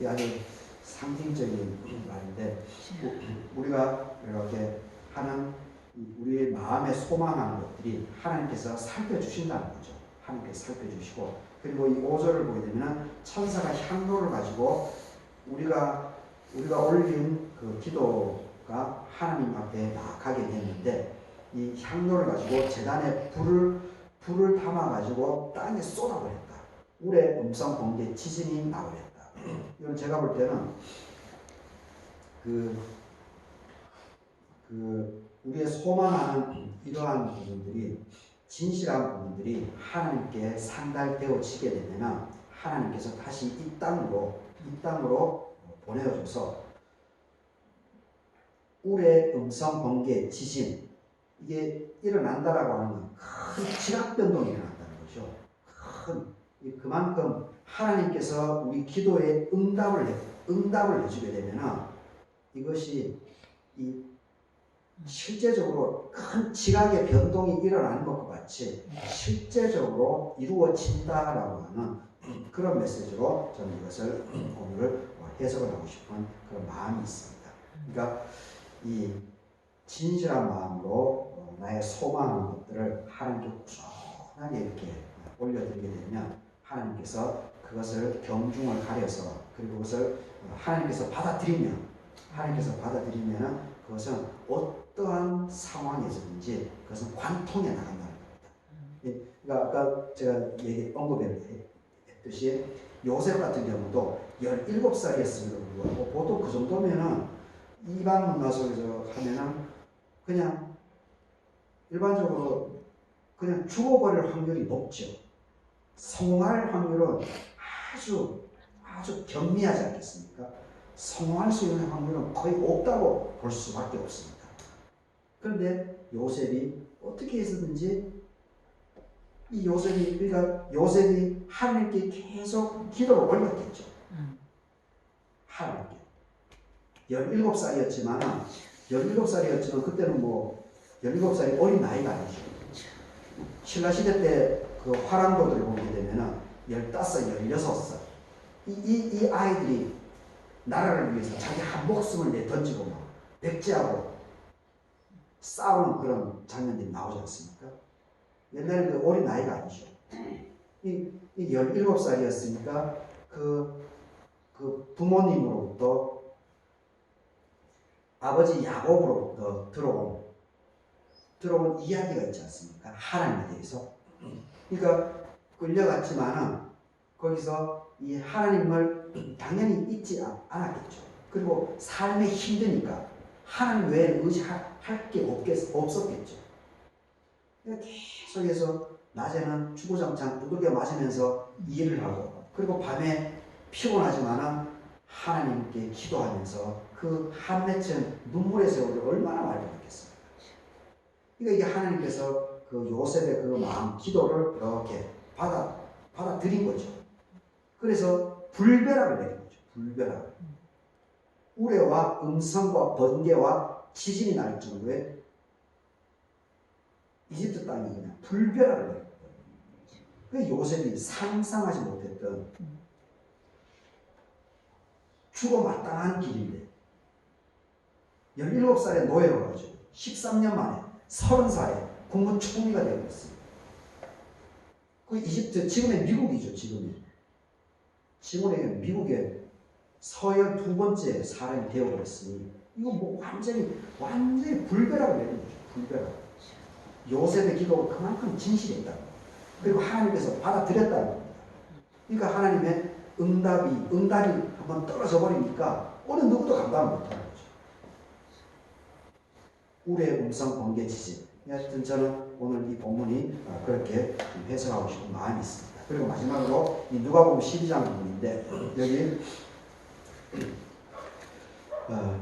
이게 아주 상징적인 말인데 우- 우리가 이렇게 하는 이 우리의 마음에 소망하는 것들이 하나님께서 살펴주신다는 거죠. 하나님께서 살펴주시고 그리고 이 5절을 보게 되면 천사가 향로를 가지고 우리가 우리가 올린 그 기도가 하나님 앞에 나가게 됐는데 이 향로를 가지고 재단에 불을 불을 담아 가지고 땅에 쏟아버렸다. 울의 음성 번개 지진이 나버렸다. 이건 제가 볼 때는 그, 그 우리의 소망하는 이러한 부분들이 진실한 부분들이 하나님께 상달되어지게 되면 하나님께서 다시 이 땅으로 이 땅으로 보내어줘서 울의 음성 번개 지진 이게 일어난다라고 하는 건큰 지각 변동이 일어난다는 거죠. 큰 이- 그만큼 하나님께서 우리 기도에 응답을 해, 응답을 해주게 되면은 이것이 이 실제적으로 큰 지각의 변동이 일어나는 것과 같이 실제적으로 이루어진다라고 하는 그런 메시지로 저는 이것을 오늘 해석을 하고 싶은 그런 마음이 있습니다. 그러니까 이 진실한 마음으로 어, 나의 소망하는 것들을 하나님께 꾸준하게 이렇게 올려드리게 되면 하나님께서 그것을 경중을 가려서 그리고 그것을 하나님께서 받아들이면 하나님께서 받아들이면 그것은 어떠한 상황에서든지 그것은 관통해 나간다는 겁니다. 예, 그러니까 아까 제가 얘기 언급했듯이 요셉 같은 경우도 17살이었음에도 불구하고 보통 그 정도면은 이방 문화 속에서 하면은 그냥 일반적으로 그냥 죽어버릴 확률이 높죠. 성공할 확률은 아주 아주 경미하지 않겠습니까? 성공할 수 있는 확률은 거의 없다고 볼 수밖에 없습니다. 그런데 요셉이 어떻게 해서든지 이 요셉이 그러니까 요셉이 하나님께 계속 기도를 올렸겠죠. 하나님께. 17살이었지만 17살이었지만 그때는 뭐 17살이 어린 나이가 아니죠. 신라 시대 때 그 화랑도들을 보게 되면은 15, 16살. 이, 이, 이 아이들이 나라를 위해서 자기 한 목숨을 내 던지고 막 백제하고 싸우는 그런 장면들이 나오지 않습니까? 옛날에 그 어린 나이가 아니죠. 이, 이 17살이었으니까 그, 그 부모님으로부터 아버지 야곱으로부터 들어온 들어온 이야기가 있지 않습니까? 하나님에 대해서. 그러니까 끌려갔지만은 거기서 이 하나님을 당연히 잊지 않- 않았겠죠. 그리고 삶에 힘드니까 하나님 외에 의지할 게 없겠, 없었겠죠. 계속해서 낮에는 주구장창 두들겨 맞으면서 일을 하고 그리고 밤에 피곤하지만은 하나님께 기도하면서 그 한 맺힌 눈물의 세월을 얼마나 많이 받겠습니까? 그러니까 이게 하나님께서 그 요셉의 그 마음, 기도를 이렇게 받아, 받아들인 거죠. 그래서 불벼락을 내린 거죠. 불벼락. 우레와 음성과 번개와 지진이 날 정도의 이집트 땅이 그냥 불벼락을 내린 거예요. 그 요셉이 상상하지 못했던 죽어 마땅한 길인데 17살에 노예로 가지고 13년 만에 30살에 국무총리가 되고 있습니다. 그 이집트 지금의 미국이죠 지금의 지금의 미국의 서열 두 번째 사람이 되어버렸으니 이거 뭐 완전히 완전히 불벼락을 내는 거죠 불벼락. 요셉의 기도가 그만큼 진실했다 그리고 하나님께서 받아들였다는 겁니다 그러니까 하나님의 응답이 응답이 한번 떨어져 버리니까 어느 누구도 감당 못하는 거죠. 울의 음성 번개 지진 하여튼 저는 오늘 이 본문이 어, 그렇게 해석하고 싶은 마음이 있습니다. 그리고 마지막으로 이 누가복음 12장 부분인데 여기 어,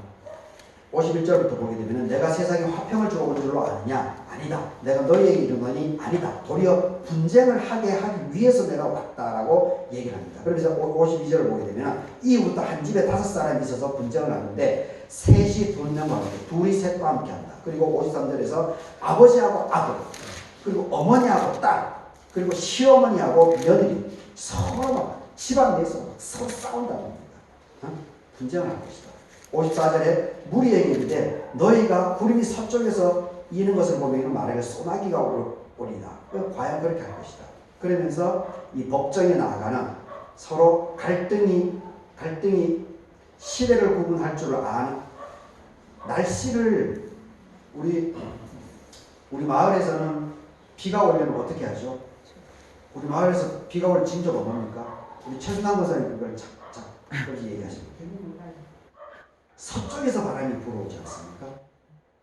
51절부터 보게 되면 내가 세상에 화평을 주어온 줄로 아느냐? 아니다. 내가 너희에게 이르노니 아니다. 도리어 분쟁을 하게 하기 위해서 내가 왔다라고 얘기를 합니다. 그러면서 52절을 보게 되면 이후부터 한 집에 다섯 사람이 있어서 분쟁을 하는데 셋이 함께 둘이 셋과 함께 한다. 그리고 53절에서 아버지하고 아들 그리고 어머니하고 딸 그리고 시어머니하고 며느리 서로 막 집안 내에서 막 서로 싸운다는 겁니다. 분쟁을 할 것이다. 54절에 무리에게 이르되 너희가 구름이 서쪽에서 이는 것을 보면 말하기를 소나기가 올- 오리다. 그 과연 그렇게 할 것이다. 그러면서 이 법정에 나아가는 서로 갈등이 갈등이 시대를 구분할 줄 아는 날씨를 우리 우리 마을에서는 비가 오려면 어떻게 하죠? 우리 마을에서 비가 올 징조가 뭡니까? 우리 최순남 권사님 그걸 착착 그렇게 얘기하십니다. 서쪽에서 바람이 불어오지 않습니까?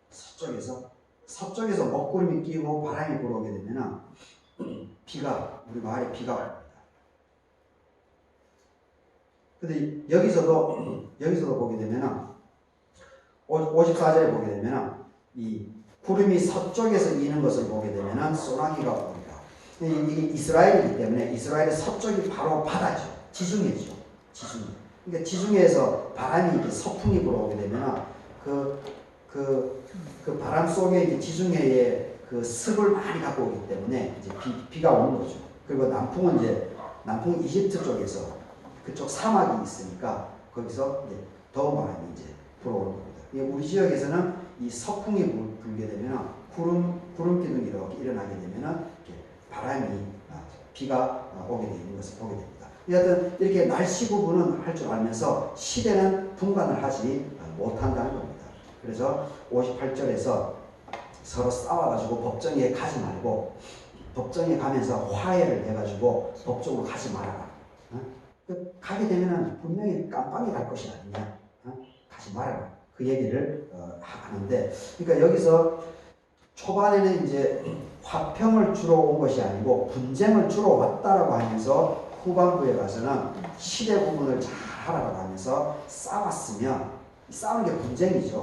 서쪽에서 서쪽에서 먹구름이 끼고 바람이 불어오게 되면은 비가 우리 마을에 비가 옵니다. 근데 여기서도 여기서도 보게 되면은 54절에 보게 되면은 이 구름이 서쪽에서 이는 것을 보게 되면은 소나기가 옵니다. 이, 이 이스라엘이기 때문에 이스라엘의 서쪽이 바로 바다죠. 지중해죠. 지중해. 그러니까 지중해에서 바람이 이렇게 서풍이 불어오게 되면은 그, 그, 그 바람 속에 이제 지중해에 그 습을 많이 갖고 오기 때문에 이제 비, 비가 오는 거죠. 그리고 남풍은 이제 남풍 이집트 쪽에서 그쪽 사막이 있으니까 거기서 이제 더운 바람이 이제 불어오는 겁니다. 이 우리 지역에서는 이 서풍이 불, 불게 되면 구름 구름 기둥이 이렇게 일어나게 이렇게 바람이 아, 비가 아, 오게 되는 것을 보게 됩니다. 여하튼 이렇게 날씨 구분은 할 줄 알면서 시대는 분간을 하지 못한다는 겁니다. 그래서 58절에서 서로 싸워가지고 법정에 가지 말고 법정에 가면서 화해를 해가지고 법적으로 가지 말아라. 어? 그 가게 되면은 분명히 깜빵에 갈 것이 아니냐. 어? 가지 말아라. 그 얘기를 어, 하는데, 그러니까 여기서 초반에는 이제 화평을 주러 온 것이 아니고 분쟁을 주러 왔다라고 하면서 후반부에 가서는 시대 구분을 잘 하라고 하면서 싸웠으면 싸우는 게 분쟁이죠.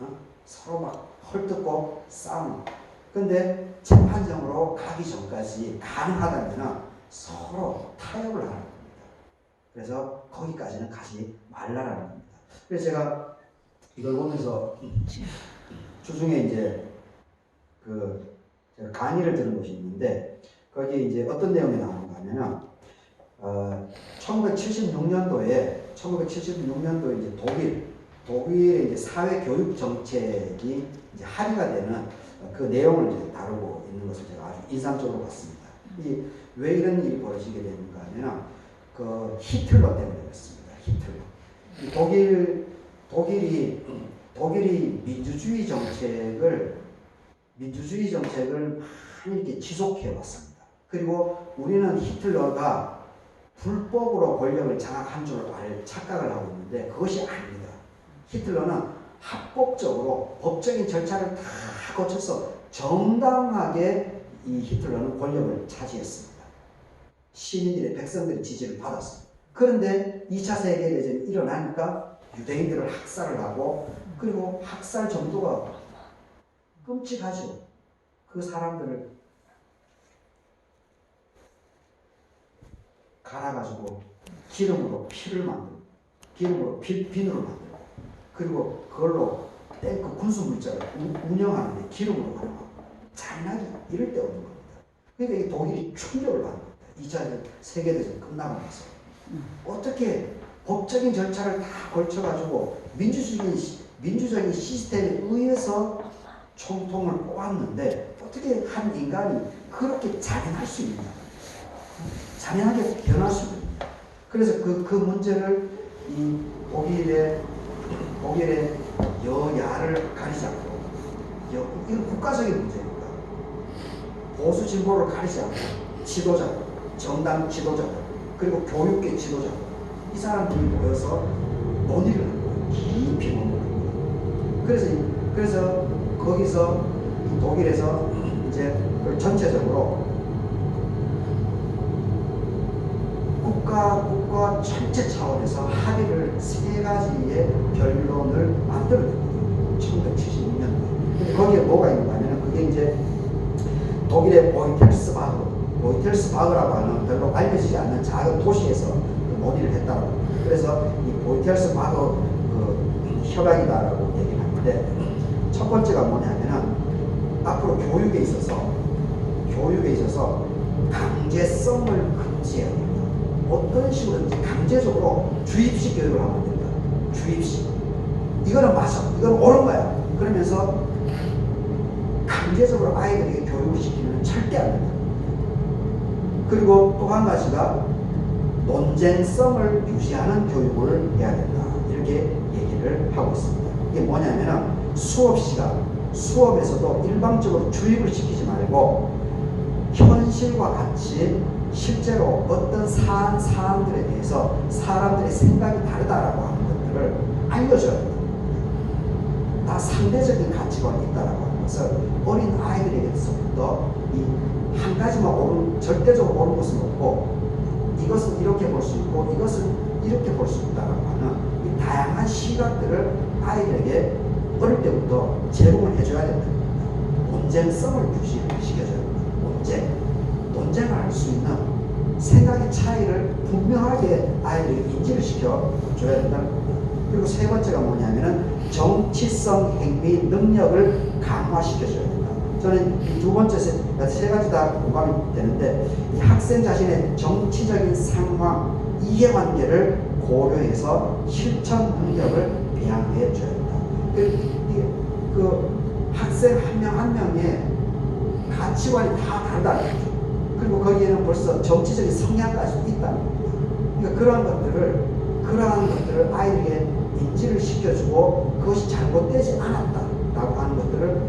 어? 서로 막 헐뜯고 싸우는. 근데 재판정으로 가기 전까지 가능하다면 서로 타협을 하는. 그래서 거기까지는 가지 말라라는 겁니다. 그래서 제가 이걸 보면서 주중에 이제 그 제가 강의를 들은 곳이 있는데 거기에 이제 어떤 내용이 나오는가 하면은 어, 1976년도에 1976년도에 이제 독일 독일의 이제 사회 교육 정책이 이제 합의가 되는 그 내용을 이제 다루고 있는 것을 제가 아주 인상적으로 봤습니다. 이 왜 이런 일이 벌어지게 되는가 하면은 그 히틀러 때문에 그렇습니다. 히틀러. 이 독일 독일이 독일이 민주주의 정책을 민주주의 정책을 많이 이렇게 지속해 왔습니다. 그리고 우리는 히틀러가 불법으로 권력을 장악한 줄 알, 착각을 하고 있는데 그것이 아닙니다. 히틀러는 합법적으로 법적인 절차를 다 거쳐서 정당하게 이 히틀러는 권력을 차지했습니다. 시민들의 백성들의 지지를 받았습니다. 그런데 2차 세계대전이 일어나니까 유대인들을 학살을 하고 그리고 학살 정도가 끔찍하죠. 그 사람들을 갈아가지고 기름으로 피를 만들고 기름으로 비, 비누를 만들고 그리고 그걸로 탱크 군수 물자를 운영하는데 기름으로 활용하고 잔인하게 이럴 데 없는 겁니다. 그러니까 이 독일이 충격을 받는 겁니 다. 2차 세계대전 끝나고 나서 어떻게 법적인 절차를 다 걸쳐가지고 민주주의 민주적인 시스템에 의해서 총통을 뽑았는데 어떻게 한 인간이 그렇게 잔인할 수 있냐? 잔인하게 변할 수 있냐? 그래서 그, 그 문제를 이 독일의 독일의 여야를 가리지 않고 여, 이건 국가적인 문제입니다. 보수 진보를 가리지 않고 지도자, 정당 지도자, 그리고 교육계 지도자 이 사람들이 모여서 논의를 거예요. 깊이 논의를. 그래서 이- 그래서 거기서 이 독일에서 이제 그 전체적으로 국가 국가 전체 차원에서 합의를 세 가지의 변론을 만들어냅니다. 1976년도에. 근데 거기에 뭐가 하면 그게 이제 독일의 보이텔스바흐, 보이텔스바흐라고 하는 별로 알려지지 않는 작은 도시에서 그 논의를 했다고. 그래서 이 보이텔스바흐 그 협약이다라고 얘기를 하는데 첫 번째가 뭐냐면은 앞으로 교육에 있어서 교육에 있어서 강제성을 금지해야 됩니다. 어떤 식으로든지 강제적으로 주입식 교육을 하면 안 됩니다. 이거는 맞아. 이건 옳은 거야. 그러면서 강제적으로 아이들에게 교육을 시키면 절대 안 된다. 그리고 또 한 가지가 논쟁성을 유지하는 교육을 해야 된다. 이렇게 얘기를 하고 있습니다. 이게 뭐냐면은 수업 시간, 수업에서도 일방적으로 주입을 시키지 말고 현실과 같이 실제로 어떤 사, 사람들에 대해서 사람들의 생각이 다르다라고 하는 것들을 알려줘야 된다. 다 상대적인 가치관이 있다라고 하는 것을 어린 아이들에게서부터 이 한 가지만 옳은 절대적으로 옳은 것은 없고 이것은 이렇게 볼 수 있고 이것은 이렇게 볼 수 있다라고 하는 이 다양한 시각들을 아이들에게 어릴 때부터 제공을 해줘야 된다. 논쟁성을 유지시켜줘야 된다. 논쟁. 논쟁을 할 수 있는 생각의 차이를 분명하게 아이들에게 인지를 시켜줘야 된다는 겁니다. 그리고 세 번째가 뭐냐면은 정치성 행위 능력을 강화시켜줘야 된다. 저는 이 두 번째 세, 세 가지 다 공감이 되는데 이 학생 자신의 정치적인 상황, 이해관계를 고려해서 실천 능력을 배양해 줘야 된다. 그, 그 학생 한 명한 명의 가치관이 다 다르다는 거죠. 그리고 거기에는 벌써 정치적인 성향까지 겁니다. 그러니까 그러한 것들을 그러한 것들을 아이에게 인지를 시켜주고 그것이 잘못되지 않았다라고 하는 것들을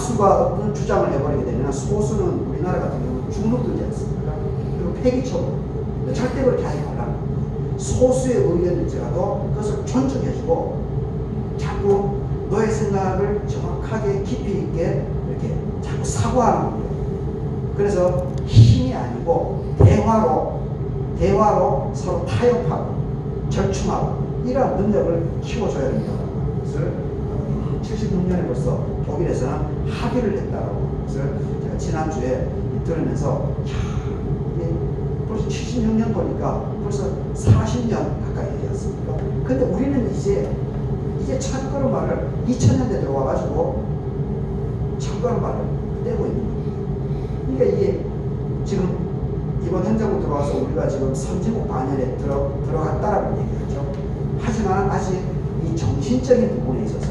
다수가 어떤 주장을 해버리게 되면 소수는 우리나라 같은 경우는 주눅들지 않습니까? 그리고 폐기처분 절대 그렇게 하지 말라는. 소수의 의견일지라도 그것을 존중해주고 자꾸 너의 생각을 정확하게 깊이 있게 이렇게 자꾸 사고하는 거예요. 그래서 힘이 아니고 대화로 대화로 서로 타협하고 절충하고 이러한 능력을 키워줘야 된다는 것을 76년에 벌써 독일에서는 합의를 했다라고 것을 제가 지난주에 들으면서 야 이게 벌써 76년 보니까 벌써 40년 가까이 되었습니까? 근데 우리는 이제 이제 첫 걸음마를 2000년대 들어와가지고 첫 걸음마를 떼고 있는 거예요. 그러니까 이게 지금 이번 현장으로 들어와서 우리가 지금 선진국 반열에 들어, 들어갔다라고 얘기하죠. 하지만 아직 이 정신적인 부분에 있어서는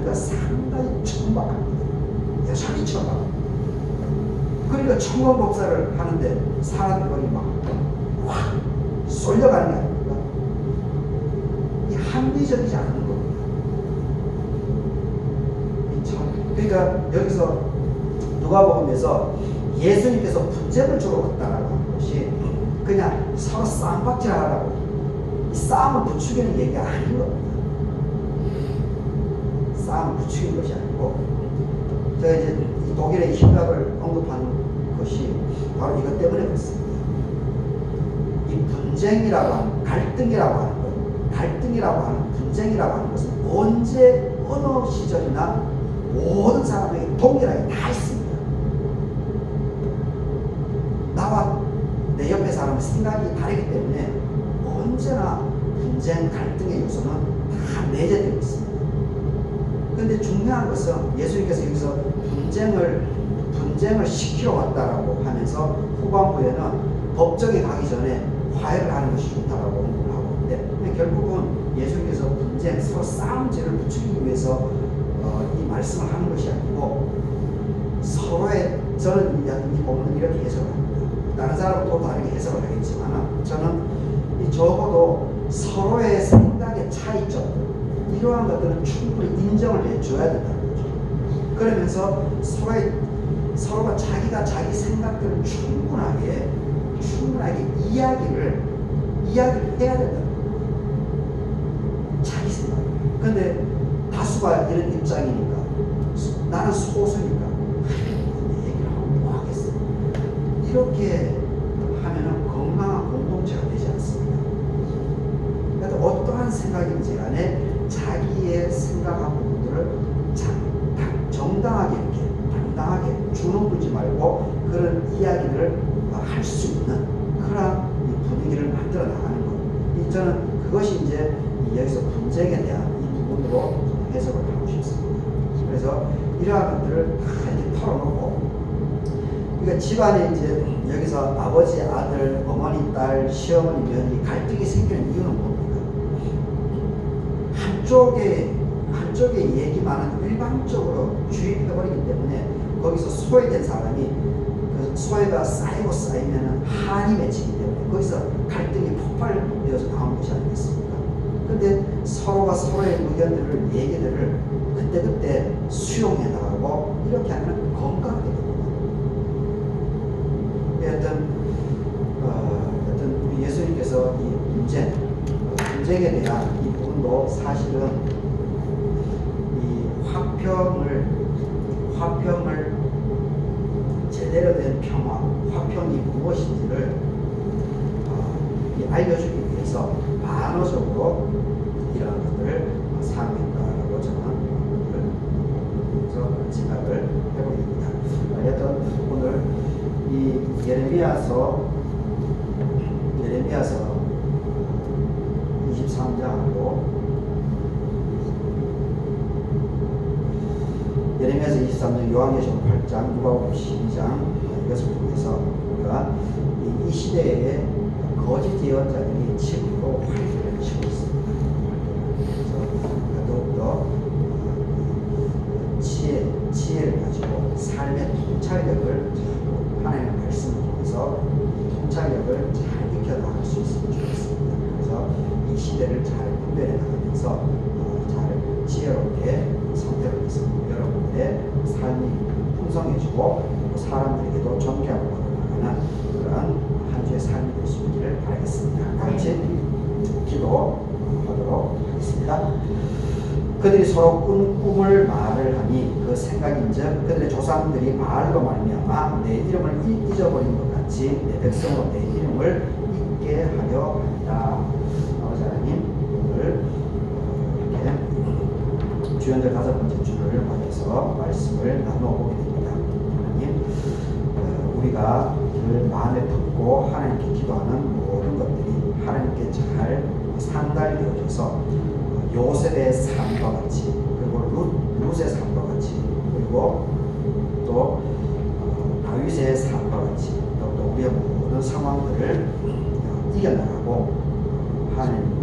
우리가 상당히 천박합니다. 여전히 천박. 그러니까 청원 법사를 하는데 사람들이 막확 쏠려가는 게 아닙니까? 이 합리적이지 않은 겁니다. 이 참, 그러니까 여기서 누가복음에서 예수님께서 분쟁을 주러 왔다라고 하는 것이 그냥 서로 쌍박질하라고 이 싸움을 부추기는 얘기가 아닌 겁니다. 싸움을 부추기는 것이 아니고 제가 이제 이 독일의 힘각을 언급하는 것이 바로 이것 때문에 그렇습니다. 이 분쟁이라고 하는 갈등이라고 하는 것, 갈등이라고 하는 분쟁이라고 하는 것은 언제 어느 시절이나 모든 사람에게 동일하게 다 있습니다. 나와 내 옆에 사람의 생각이 다르기 때문에 언제나 분쟁, 갈등의 요소는 다 내재되고 있습니다. 그런데 중요한 것은 예수님께서 여기서 분쟁을 분쟁을 시키러 왔다라고 하면서 후반부에는 법정에 가기 전에 화해를 하는 것이 좋다라고 언급을 하고 있는데 결국은 예수님께서 분쟁, 서로 싸움질을 부추기기 위해서 어, 이 말씀을 하는 것이 아니고 서로의 저는 이 본문을 이렇게 해석을 합니다. 다른 사람은 또 다르게 해석을 하겠지만 저는 이 적어도 차이점 충분히 인정을 해줘야 된다는 거죠. 그러면서 서로의 서로가 자기가 자기 생각들을 충분하게 충분하게 이야기를 이야기를 해야 거예요. 자기 생각. 근데 다수가 이런 입장이니까 나는 소수니까 내 얘기를 하고 뭐 하겠어. 이렇게 하면은 건강한 공동체가 되지 않습니다. 그래도 어떠한 생각인지 간에 자기의 생각한 부분들을 정당하게 이렇게 당당하게 주눅 들지 말고 그런 이야기를 할 수 있는 그런 분위기를 만들어 나가는 것. 저는 그것이 이제 여기서 분쟁에 대한 이 부분으로 해석을 하고 싶습니다. 그래서 이러한 것들을 다 이렇게 털어놓고 그러니까 집안에 이제 여기서 아버지, 아들, 어머니, 딸, 시어머니, 며느리 갈등이 생기는 이유는 뭡니까? 한쪽에 한쪽에 얘기만은 일방적으로 주입해버리기 때문에 거기서 소외된 사람이 그 소외가 쌓이고 쌓이면은 한이 맺히기 때문에 거기서 갈등이 폭발되어서 나오는 것이 아니겠습니까? 근데 서로가 서로의 의견들을 얘기들을 그때그때 수용해 나가고 이렇게 하면 건강하게 됩니다. 어떤 어, 어떤 우리 예수님께서 이 분쟁, 어, 분쟁에 대한 이 부분도 사실은 이 화평을 화평을 제대로 된 평화, 화평이 무엇인지를 어, 이 알려주기 위해서 반어적으로 이러한 것들을 사용했다라고 저는 그래서 생각을 해봅니다. 하여튼 오늘 이 예레미야서 예레미야서 23장하고 예레미야서 23장, 요한계시록 8장, 누가복음 12장 이것을 통해서 우리가 이, 이 시대에 거짓 예언자들이 지금도 활기를 치고 있습니다. 그래서 더욱더 어, 지혜, 지혜를 가지고 삶의 통찰력을 하나님의 말씀을 통해서 이 통찰력을 잘 익혀나갈 수 있으면 좋겠습니다. 그래서 이 시대를 잘 분별해 나가면서 어, 잘 지혜롭게 선택을 해서 여러분들의 삶이 풍성해지고 또 사람들에게도 존경하고 나가는 그러한 한 주의 삶이 될 수 있기를 바라겠습니다. 다 같이 기도하도록 하겠습니다. 그들이 서로 꾼 꿈을 말을 하니 그 생각인즉 그들의 조상들이 말로 말미암아 내 이름을 잊- 잊어버린 것 같이 내 백성으로 내 이름을 잊게 하려 합니다. 아버지 하나님 오늘 어, 이렇게 주연들 다섯 번째 주를 맞아서 말씀을 나누어 보게 됩니다. 하나님 어, 우리가 늘 마음에 품고 하나님께 기도하는 모든 것들이 하나님께 잘 상달되어져서 어, 요셉의 삶과 같이 그리고 룻, 룻의 삶과 같이 그리고 또 어, 다윗의 삶과 같이 또, 또 우리의 모든 상황들을 어, 이겨나가고 하나님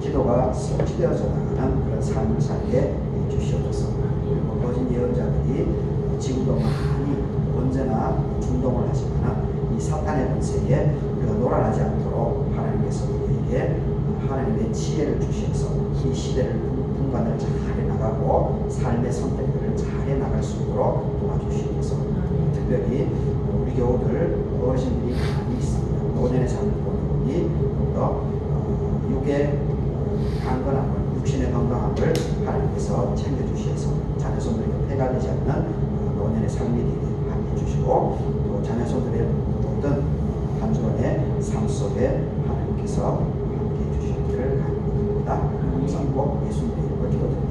기도가 성취되어져 나가는 그런 삶을 살게 해 주시옵소서. 그리고 거짓 예언자들이 지금도 많이 언제나 중동을 하지만 이 사탄의 권세에 우리가 놀아나지 않도록 하나님께서 우리에게 하나님의 지혜를 주셔서 이 시대를 분- 분간을 잘 해 나가고 삶의 선택들을 잘 해 나갈 수 있도록 도와주시옵소서. 특별히 우리 교우들 어르신들이 많이 있습니다. 노년의 삶을 보는 분이 더 어, 육의 강건함을 육신의 건강함을 하나님께서 챙겨주셔서 자녀 손들에게 폐가 되지 않는 어, 노년의 삶이 되게 함께 해주시고 또 자녀 손들의 Sabe qual é o preço? Pode.